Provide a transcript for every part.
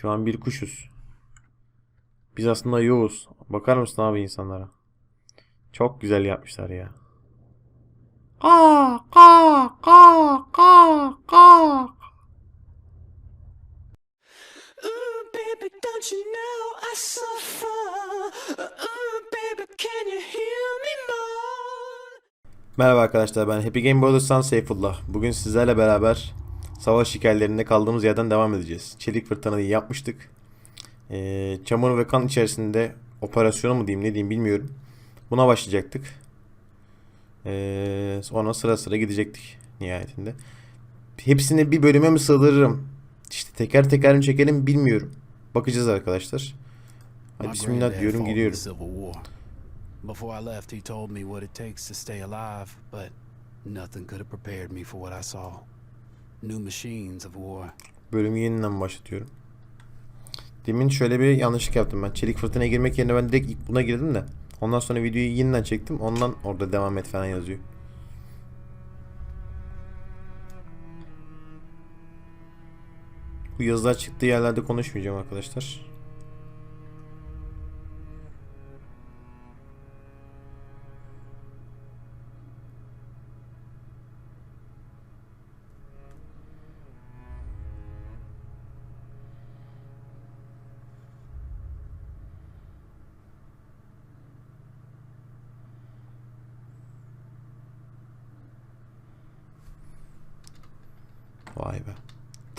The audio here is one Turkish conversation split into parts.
Şu an bir kuşuz. Biz aslında yoğuz. Bakar mısın abi insanlara? Çok güzel yapmışlar ya. Ka ka ka ka ka. Ooh, baby, don't you know I suffer? Ooh, baby, can you hear me moan? Merhaba arkadaşlar ben Happy Game Brothers'tan Seyfullah. Bugün sizlerle beraber savaş hikayelerinde kaldığımız yerden devam edeceğiz. Çelik fırtınayı yapmıştık. Ee, çamur ve kan içerisinde operasyonu mu diyeyim ne diyeyim bilmiyorum. Buna başlayacaktık. Ee, sonra sıra sıra gidecektik nihayetinde. Hepsini bir bölüme mi sığdırırım? İşte teker teker mi çekelim bilmiyorum. Bakacağız arkadaşlar. Hadi bismillah diyorum gidiyorum. Before I left, he told me what it takes to stay alive, but nothing could have prepared me for what I saw. New machines of war. Bölümü yeniden başlatıyorum. Demin şöyle bir yanlışlık yaptım ben. Çelik fırtınaya girmek yerine ben direkt ilk buna girdim de. Ondan sonra videoyu yeniden çektim. Ondan orada devam et falan yazıyor. Bu yazılar çıktığı yerlerde konuşmayacağım arkadaşlar.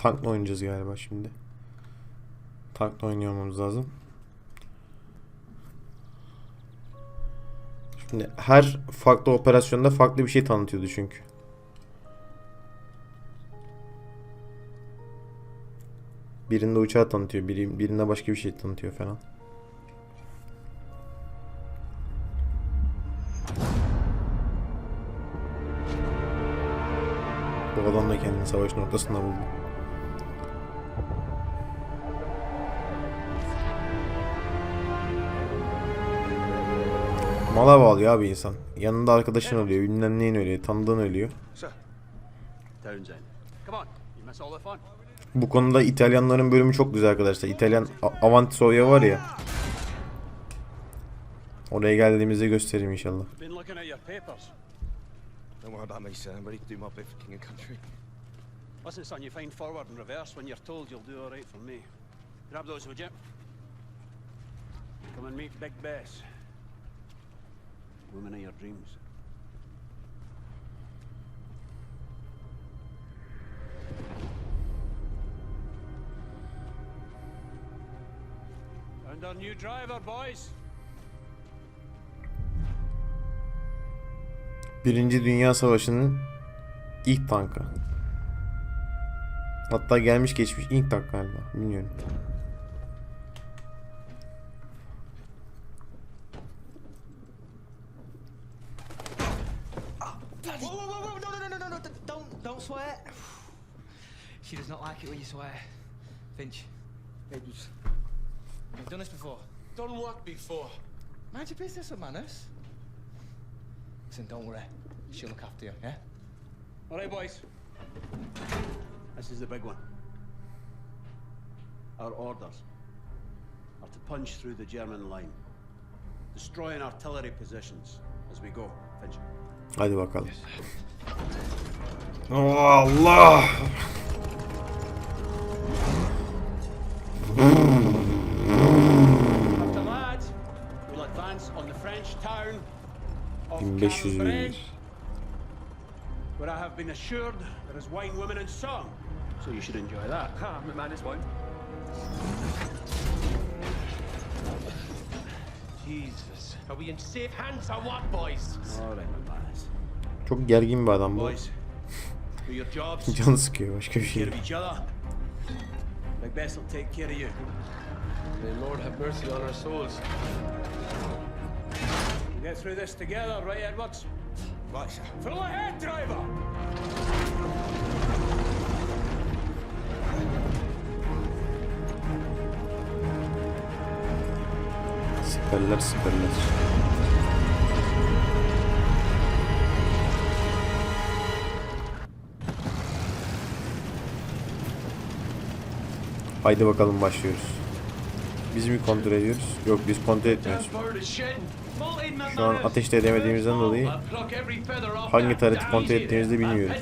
Tankla oynayacağız galiba şimdi. Tankla oynayamamız lazım. Şimdi her farklı operasyonda farklı bir şey tanıtıyordu çünkü. Birinde uçağı tanıtıyor, biri, birinde başka bir şey tanıtıyor falan. Bu adam da kendini savaşın ortasında buldu. Mala bağlıyor abi insan. Yanında arkadaşın ölüyor, bilmem neyin ölüyor, tanıdığın ölüyor. Bu konuda İtalyanların bölümü çok güzel arkadaşlar. İtalyan Avanti Soya var ya. Oraya geldiğimizde göstereyim inşallah. Been looking at your papers. Don't worry about me, sir. I'm ready to do my bit for king and country. Listen, son, you find forward and reverse when you're told you'll do all right for me. Grab those, would you? Come and meet Big Bess. Woman of your dreams. And our new driver, boys. Birinci Dünya Savaşı'nın ilk tankı. Hatta gelmiş geçmiş ilk tank galiba. Bilmiyorum. She does not like it when you swear. Finch. Edwards. You've done this before. Done what before? Mind your business with manners. Listen, don't worry. She'll look after you, yeah? All right, boys. This is the big one. Our orders are to punch through the German line, destroying artillery positions as we go. Finch. Hadi bakalım. Oh, Allah! 1500 Cambrai, where I have been assured there is wine, women, and song. So you should enjoy that. Ah, my man is. Jesus. Are we in safe hands or what, boys? All right, my boys. Çok gergin bir adam bu. Boys, do your jobs. Canı sıkıyor başka bir şey. care of each other. Big Bess will take care of you. May Lord have mercy on our souls. We'll get through this together, right, Edwards? Right, sir. Full ahead, driver! Siperler siperler. Haydi bakalım başlıyoruz. Biz mi kontrol ediyoruz? Yok biz kontrol etmiyoruz. Şu an ateşte edemediğimizden dolayı hangi tarihte kontrol ettiğimizi bilmiyoruz.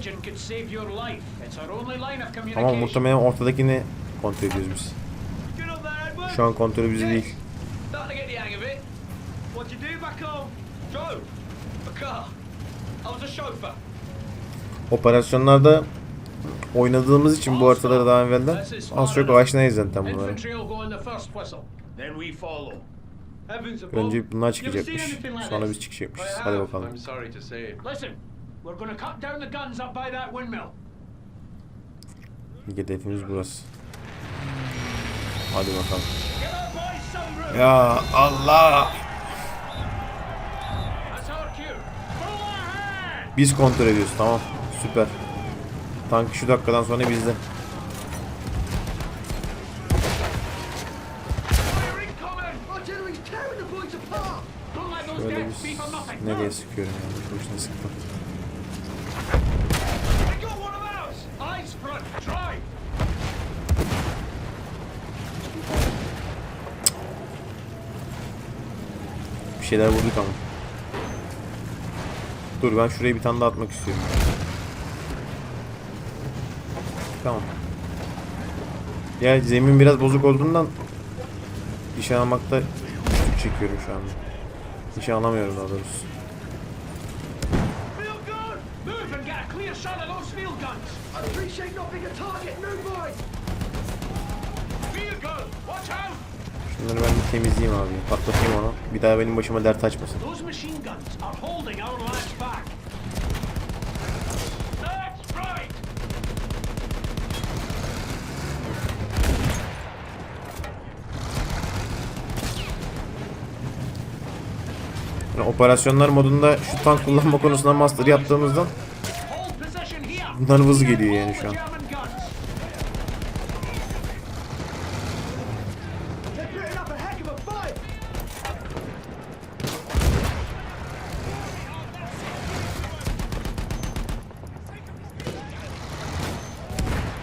Ama muhtemelen ortadakini kontrol ediyoruz biz. Şu an kontrolü bizi değil. Operasyonlarda Oynadığımız için bu haritaları daha evvelden az çok aşinayız zaten bunlara. Önce bunlar çıkacakmış. Sonra biz çıkacakmışız. Hadi bakalım. Hedefimiz burası. Hadi bakalım. Ya Allah! Biz kontrol ediyoruz tamam. Süper. Tank şu dakikadan sonra bizde. Şöyle bir nereye sıkıyorum yani? Boşuna sıktım. Bir şeyler vurduk ama. Dur ben şuraya bir tane daha atmak istiyorum. Tamam. Ya zemin biraz bozuk olduğundan nişan almakta güçlük çekiyorum şu anda. Nişan alamıyorum daha doğrusu. Şunları ben bir temizleyeyim abi. Patlatayım onu. Bir daha benim başıma dert açmasın. operasyonlar modunda şu tank kullanma konusunda master yaptığımızdan bundan vız geliyor yani şu an.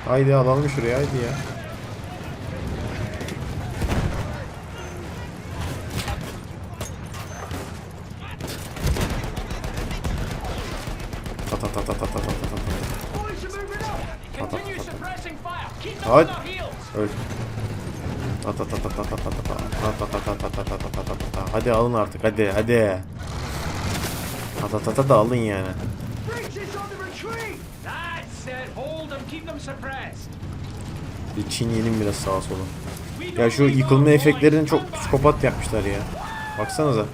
Haydi alalım şuraya haydi ya. Hadi alın artık hadi hadi. Atatata da alın yani. Bir çinyelim biraz sağa sola. Ya şu yıkılma efektlerini çok psikopat yapmışlar ya. Baksanıza.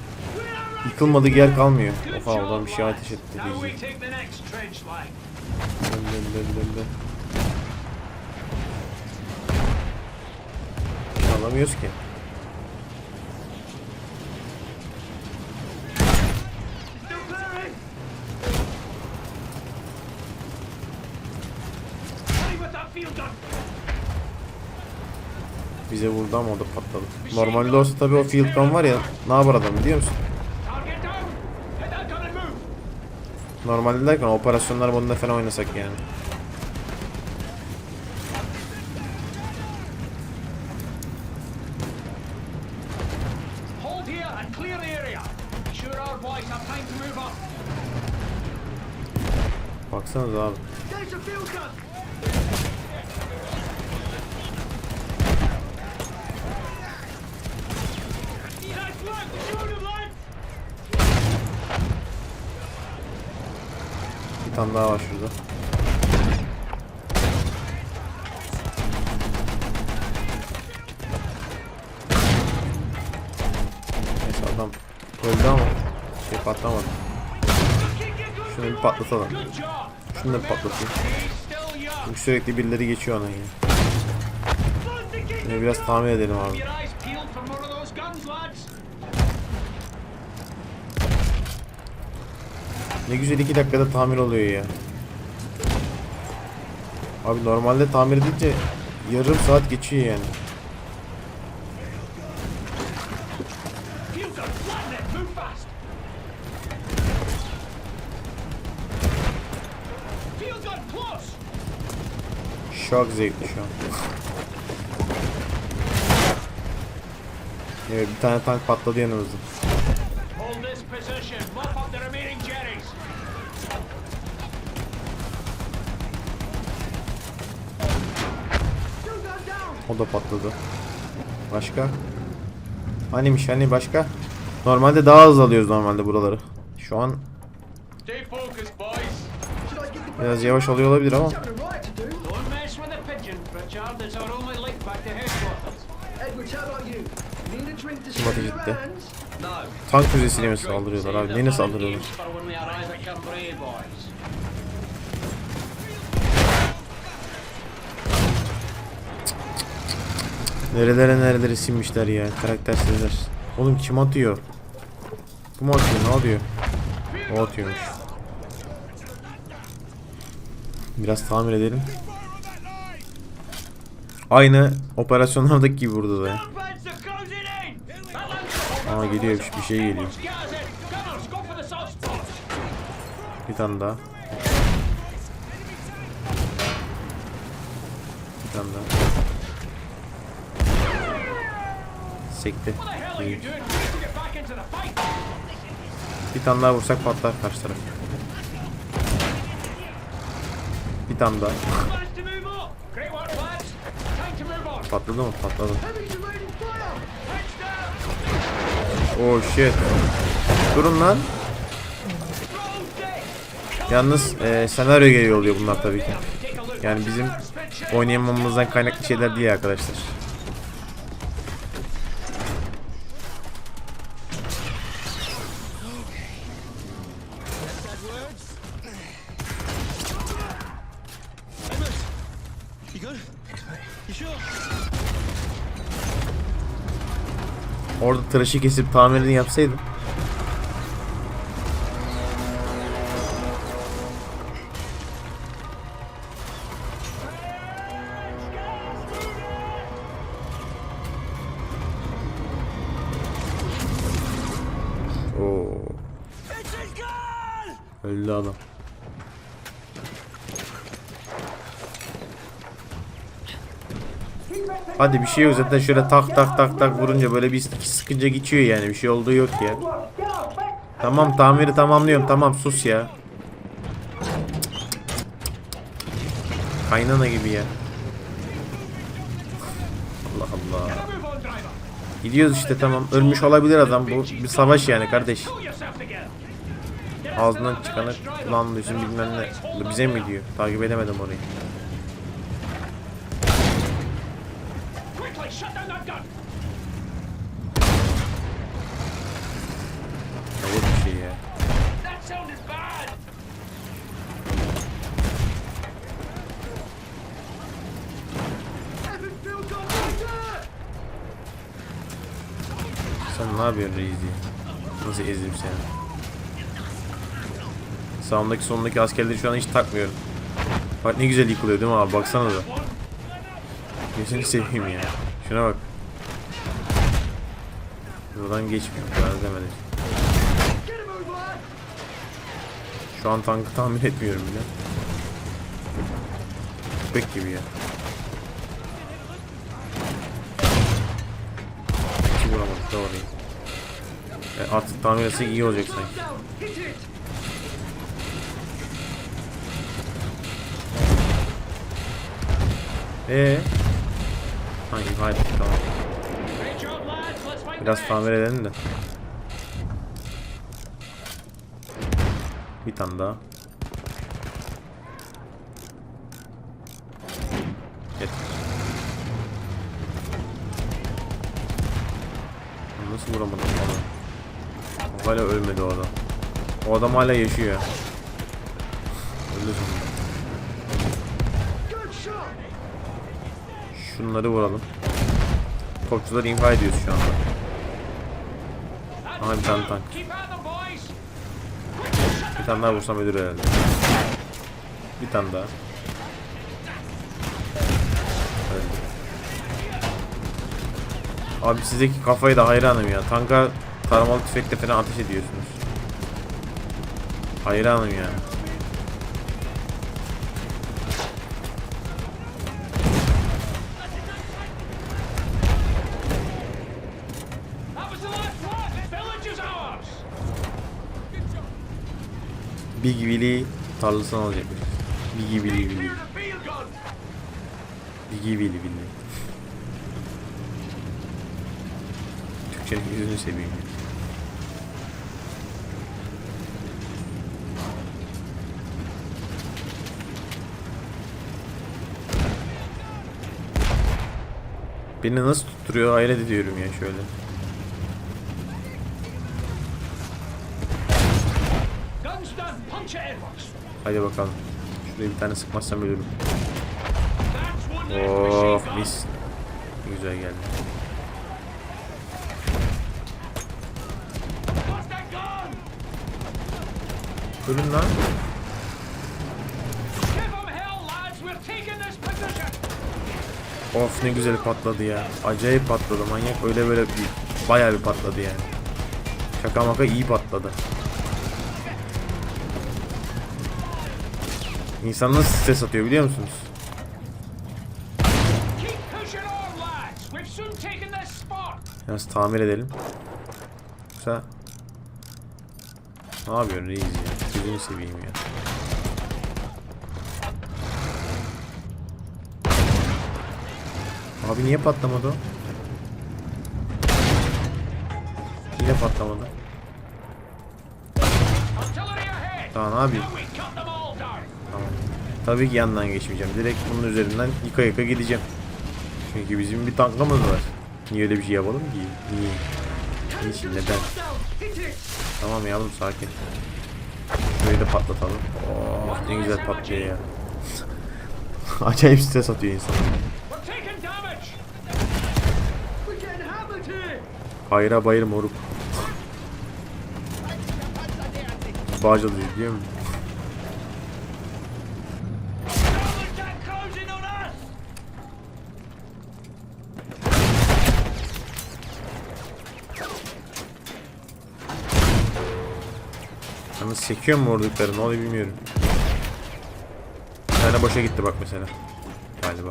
Yıkılmadı yer kalmıyor. Oha oradan bir şey ateş etti. Alamıyoruz ki. Bize vurdu ama o da patladı. Normalde olsa tabii o field gun var ya ne yapar adam biliyor musun? Normalde derken operasyonlar bunda falan oynasak yani. Hold here and clear the area. Be sure our boys have time to move up. Baksanıza abi. There's a field gun. That's right. Shoot him, lads. Bir tane daha var şurada. Neyse adam öldü ama şey patlamadı. Şunu bir patlatalım. Şunu da bir patlatayım. Çünkü sürekli birileri geçiyor ona yine. Şunu biraz tahmin edelim abi. Ne güzel iki dakikada tamir oluyor ya. Abi normalde tamir edince yarım saat geçiyor yani. Çok zevkli şu an. Evet bir tane tank patladı yanımızda. O da patladı. Başka? Hanimiş hani başka? Normalde daha hızlı alıyoruz normalde buraları. Şu an biraz yavaş oluyor olabilir ama Kim ateş etti? tank füzesiyle mi saldırıyorlar abi? Neyle saldırıyorlar? Nerelere nerelere sinmişler ya karaktersizler. Oğlum kim atıyor? Bu mu atıyor? Ne atıyor? O atıyormuş. Biraz tamir edelim. Aynı operasyonlardaki gibi burada da. Aa geliyor bir şey geliyor. Bir tane daha. Bir tane daha. Sekti. What the hell are you İyi. doing? We need to get back into fight. Bir tane daha vursak patlar karşı taraf. Bir tane daha. Patladı mı? Patladı. Oh shit. Durun lan. Yalnız e, senaryo geliyor oluyor bunlar tabii ki. Yani bizim oynayamamamızdan kaynaklı şeyler değil arkadaşlar. You good? You sure? Orada tıraşı kesip tamirini yapsaydım. Hadi bir şey yok zaten şöyle tak tak tak tak vurunca böyle bir sık- sıkınca geçiyor yani bir şey olduğu yok ya. Tamam tamiri tamamlıyorum tamam sus ya. Kaynana gibi ya. Allah Allah. Gidiyoruz işte tamam. Ölmüş olabilir adam bu. Bir savaş yani kardeş. Ağzından çıkanı kullanmıyorsun bilmem ne. Bize mi diyor? Takip edemedim orayı. Sağımdaki sondaki askerleri şu an hiç takmıyorum. Bak ne güzel yıkılıyor değil mi abi? Baksana da. Gözünü seveyim ya. Şuna bak. Buradan geçmiyor. Ben demedim. Şu an tankı tahmin etmiyorum bile. Köpek gibi ya. Hiç vuramadık da orayı. E, artık tahmin iyi olacak sanki. Eee? Hangi hadi tamam. Biraz tamir edelim de. Bir tane daha. Yeter. Nasıl vuramadım onu? Hala ölmedi o adam. O adam hala yaşıyor. Öldü sonunda. Şunları vuralım. Topçuları imha ediyoruz şu anda. Aha bir tane tank. Bir tane daha vursam ölür herhalde. Bir tane daha. Öldü. Abi sizdeki kafayı da hayranım ya. Tanka taramalı tüfekle falan ateş ediyorsunuz. Hayranım ya. Big Willy tarlasını alacakmış. Big Willy Willy. Big Willy Willy. Türkçenin yüzünü seveyim. Beni nasıl tutturuyor hayret ediyorum ya şöyle. Hadi bakalım. Şuraya bir tane sıkmazsam ölürüm. Oh mis. Güzel geldi. Ölün lan. Of ne güzel patladı ya. Acayip patladı manyak. Öyle böyle bir, bayağı bir patladı yani. Şaka maka iyi patladı. İnsan nasıl stres atıyor biliyor musunuz? Biraz tamir edelim. Yoksa... Ne yapıyorsun reis ya? Gözünü seveyim ya. Abi niye patlamadı o? Yine patlamadı. Artillery ahead. Tabii ki yandan geçmeyeceğim. Direkt bunun üzerinden yıka yıka gideceğim. Çünkü bizim bir tankımız var. Niye öyle bir şey yapalım ki? Niye? Niçin? Neden? Tamam yavrum sakin. Şurayı da patlatalım. Oh ne güzel patlıyor ya. Acayip stres atıyor insan. Hayra bayır moruk. Bağcalıyız biliyor musun? German tank closing on us. Yalnız sekiyor mu vurdukları ne oluyor bilmiyorum. Bir tane boşa gitti bak mesela. Galiba.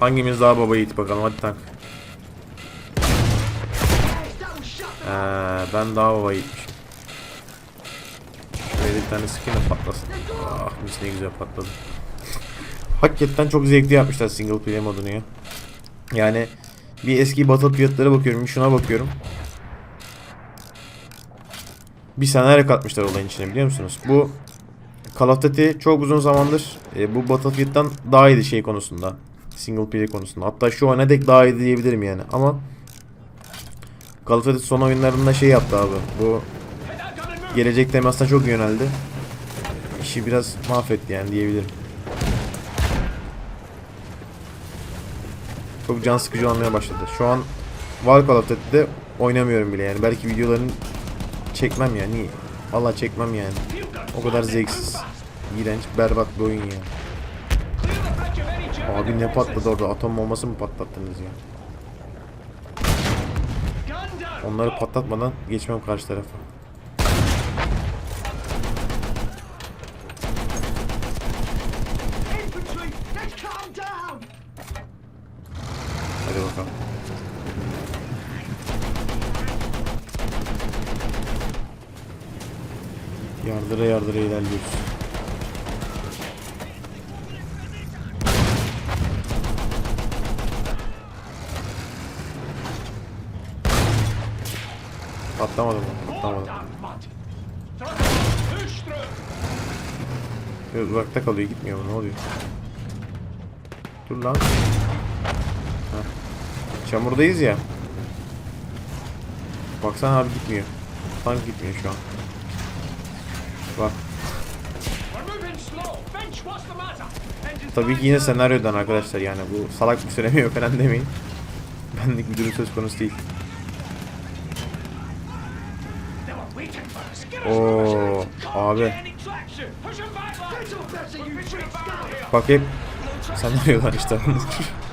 Hangimiz daha baba yiğit bakalım hadi tank. Ee, ben daha baba yiğitmişim. Şöyle bir tane da patlasın. Ah mis ne güzel patladı. Hakikaten çok zevkli yapmışlar single player modunu ya. Yani bir eski Battlefield'lara bakıyorum, şuna bakıyorum. Bir senaryo katmışlar olayın içine biliyor musunuz? Bu Call of Duty çok uzun zamandır e, bu Battlefield'dan daha iyiydi şey konusunda. Single player konusunda. Hatta şu ana dek daha iyi diyebilirim yani. Ama Call of Duty son oyunlarında şey yaptı abi. Bu gelecek temasına çok yöneldi. İşi biraz mahvetti yani diyebilirim. Çok can sıkıcı olmaya başladı. Şu an var Call of Duty'de oynamıyorum bile yani. Belki videolarını çekmem yani. Valla çekmem yani. O kadar zevksiz. İğrenç, berbat bir oyun ya. Abi ne patladı orada? Atom bombası mı patlattınız ya? Onları patlatmadan geçmem karşı tarafa. Through. Push through. Biraz uzakta kalıyor gitmiyor mu? Ne oluyor? Dur lan. Heh. Çamurdayız ya. Baksana abi gitmiyor. Tank gitmiyor şu an. Bak. Tabii ki yine senaryodan arkadaşlar yani bu salaklık söylemiyor falan demeyin. Benlik bir durum söz konusu değil. Down. here. Bak hep senaryolar işte.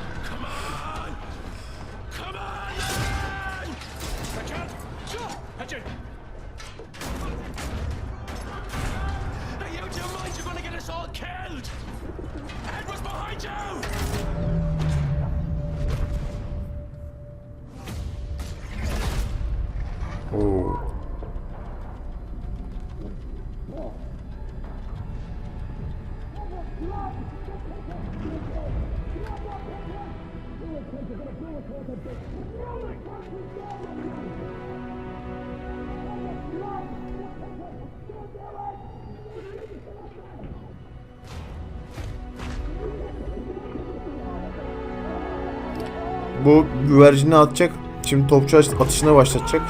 güvercini atacak. Şimdi topçu at- atışına başlatacak.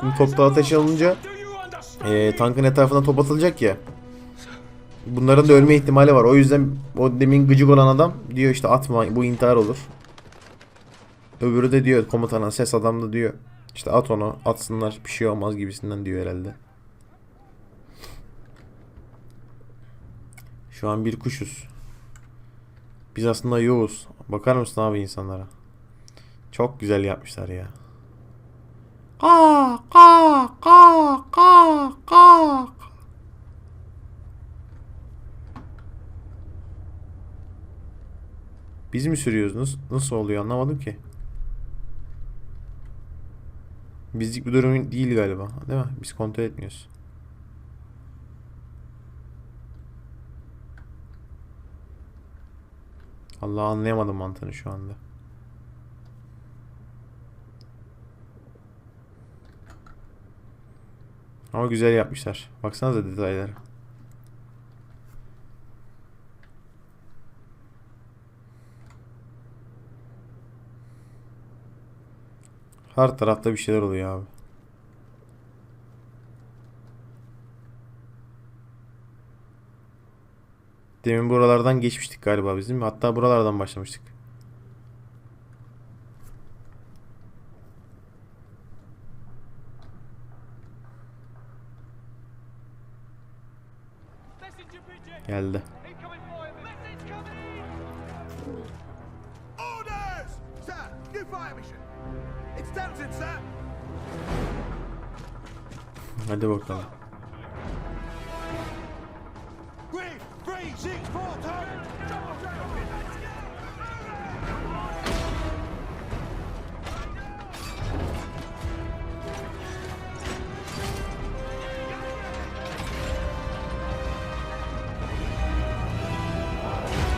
Şimdi topta ateş alınca e, tankın etrafına top atılacak ya. Bunların da ölme ihtimali var. O yüzden o demin gıcık olan adam diyor işte atma bu intihar olur. Öbürü de diyor komutana ses adam da diyor. İşte at onu atsınlar bir şey olmaz gibisinden diyor herhalde. Şu an bir kuşuz. Biz aslında yoğuz. Bakar mısın abi insanlara? Çok güzel yapmışlar ya. Ka ka ka ka ka. Biz mi sürüyoruz? Nasıl, oluyor anlamadım ki. Bizlik bir durum değil galiba. Değil mi? Biz kontrol etmiyoruz. Allah anlayamadım mantığını şu anda. Ama güzel yapmışlar. Baksanıza detaylara. Her tarafta bir şeyler oluyor abi. Demin buralardan geçmiştik galiba biz değil mi? Hatta buralardan başlamıştık. Geldi. Orders! Sir,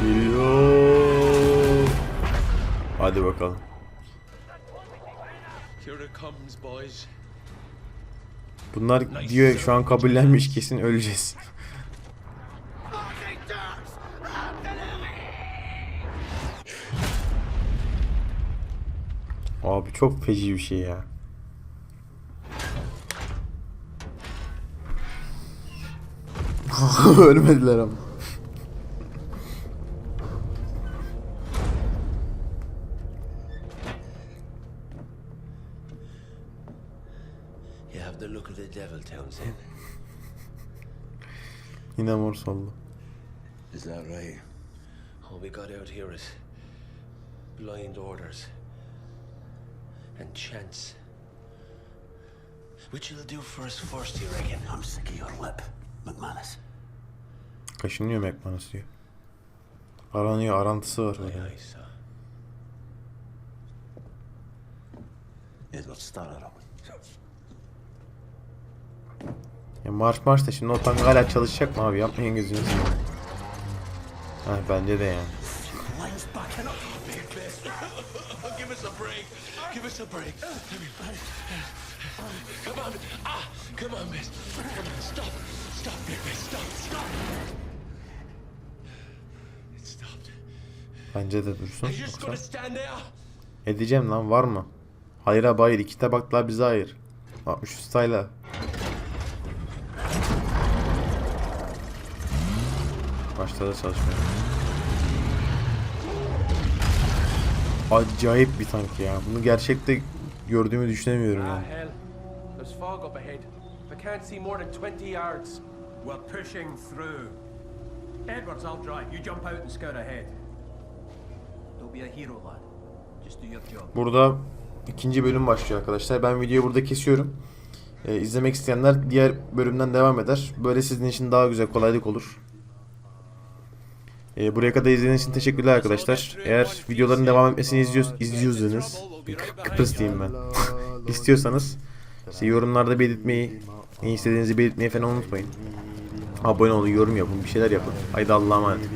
Geliyor. Hadi bakalım. Here it comes, boys. Bunlar diyor şu an kabullenmiş kesin öleceğiz. Abi çok feci bir şey ya. Ölmediler ama. You have the look of the devil, Townsend. Yine mor soldu. Is that right? All we got out here is blind orders and chance. Which you'll do first first, you reckon? I'm sick of your lip, McManus. Kaşınıyor McManus diyor. Aranıyor arantısı var. Aye, aye, sir. Edward, start it up. Ya marş marş da şimdi o tank hala çalışacak mı abi? Yapmayın gözünüzü. Ha bence de yani. Give us a break. Come on. Ah, come on, miss. Come on, stop. Stop, miss. Stop, stop. It stopped. Bence de dursun. Yoksa... Edeceğim lan var mı? Hayır abi hayır. İki tabaklar bize hayır. 60 ustayla. Başladı çalışmaya. Acayip bir tank ya. Bunu gerçekte gördüğümü düşünemiyorum Ah, yani. hell. There's fog up ahead. I can't see more than 20 yards. We're pushing through. Edwards, I'll drive. You jump out and scout ahead. Don't be a hero, lad. Just do your job. Burada ikinci bölüm başlıyor arkadaşlar. Ben videoyu burada kesiyorum. Ee, izlemek isteyenler diğer bölümden devam eder. Böyle sizin için daha güzel kolaylık olur. Ee, buraya kadar izlediğiniz için teşekkürler arkadaşlar. Eğer videoların devam etmesini izliyor, izliyorsanız Kıbrıs diyeyim ben. İstiyorsanız işte yorumlarda belirtmeyi, ne istediğinizi belirtmeyi falan unutmayın. Abone olun, yorum yapın, bir şeyler yapın. Haydi Allah'a emanet.